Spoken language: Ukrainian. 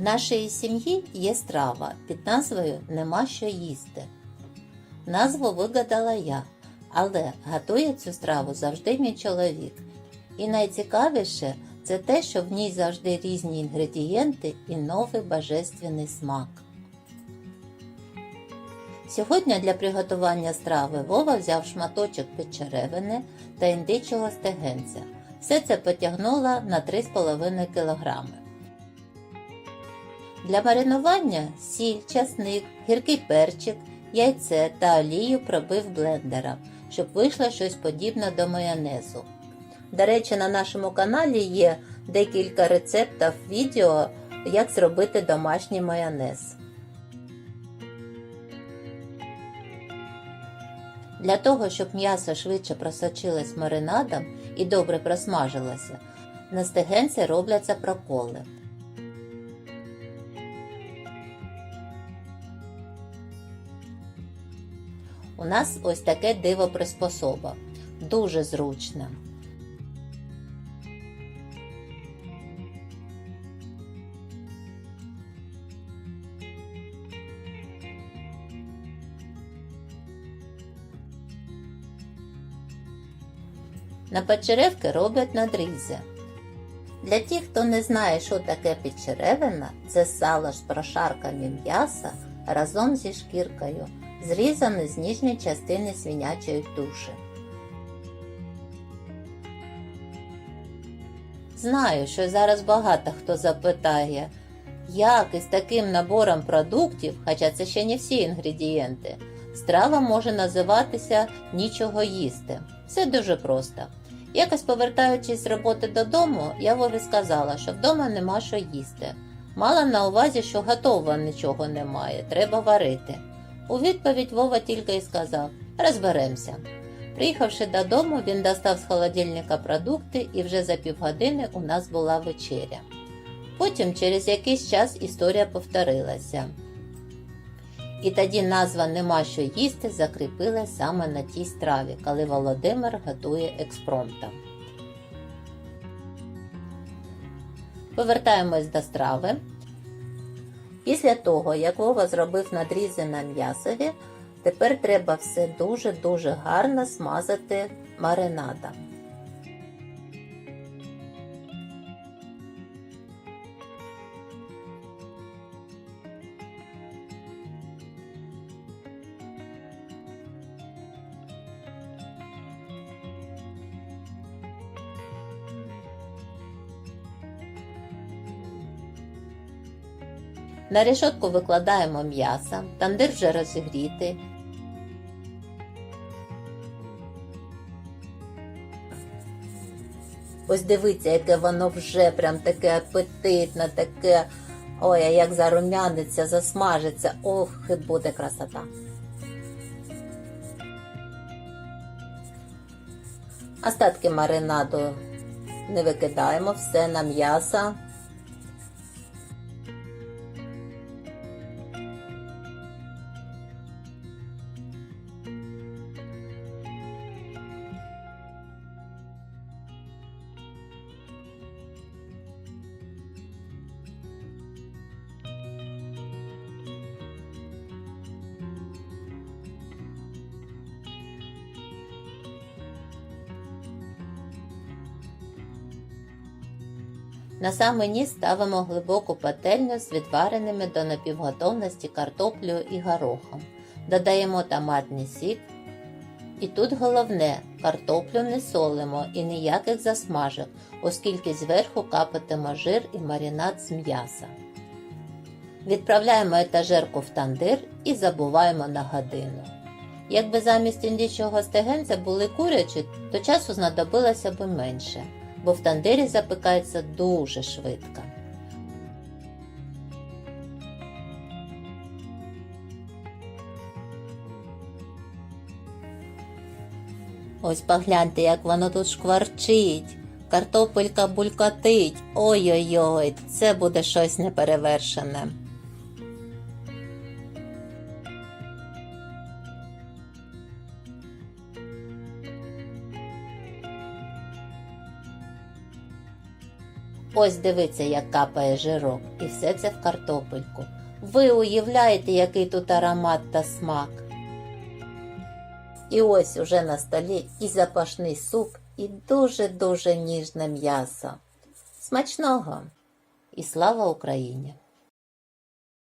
В нашій сім'ї є страва під назвою Нема що їсти. Назву вигадала я, але готує цю страву завжди мій чоловік. І найцікавіше це те, що в ній завжди різні інгредієнти і новий божественний смак. Сьогодні для приготування страви Вова взяв шматочок печеревини та індичого стегенця. Все це потягнула на 3,5 кг. Для маринування сіль, часник, гіркий перчик, яйце та олію пробив блендером, щоб вийшло щось подібне до майонезу. До речі, на нашому каналі є декілька рецептів відео, як зробити домашній майонез. Для того, щоб м'ясо швидше просочилось маринадом і добре просмажилося, на стегенці робляться проколи. У нас ось таке диво приспособа. Дуже зручне. На печеревки роблять надрізи. Для тих, хто не знає, що таке печеревина, це сало з прошарками м'яса разом зі шкіркою, зрізане з ніжньої частини свинячої туші. Знаю, що зараз багато хто запитає, як із таким набором продуктів, хоча це ще не всі інгредієнти, страва може називатися нічого їсти. Все дуже просто. Якось повертаючись з роботи додому, я Вові сказала, що вдома нема що їсти. Мала на увазі, що готового нічого немає, треба варити. У відповідь Вова тільки й сказав розберемося. Приїхавши додому, він достав з холодильника продукти і вже за півгодини у нас була вечеря. Потім через якийсь час історія повторилася. І тоді назва Нема що їсти закріпилась саме на тій страві, коли Володимир готує експромтом. Повертаємось до страви. Після того, як Вова зробив надрізи на м'ясові, тепер треба все дуже-дуже гарно смазати маринадом. На решетку викладаємо м'ясо, тандир вже розігрітий. Ось дивіться, яке воно вже прям таке апетитне, таке. Ой, а як зарум'яниться, засмажиться. Ох, буде красота. Остатки маринаду не викидаємо, все на м'ясо. На самий низ ставимо глибоку пательню з відвареними до напівготовності картоплею і горохом. Додаємо томатний сік. І тут головне, картоплю не солимо і ніяких засмажок, оскільки зверху капатиме жир і маринад з м'яса. Відправляємо етажерку в тандир і забуваємо на годину. Якби замість індичого стегенця були курячі, то часу знадобилося б менше бо в тандирі запікається дуже швидко. Ось погляньте, як воно тут шкварчить. Картопелька булькотить. Ой-ой-ой, це буде щось неперевершене. Ось дивиться, як капає жирок, і все це в картопельку. Ви уявляєте, який тут аромат та смак. І ось уже на столі і запашний суп, і дуже-дуже ніжне м'ясо. Смачного! І слава Україні!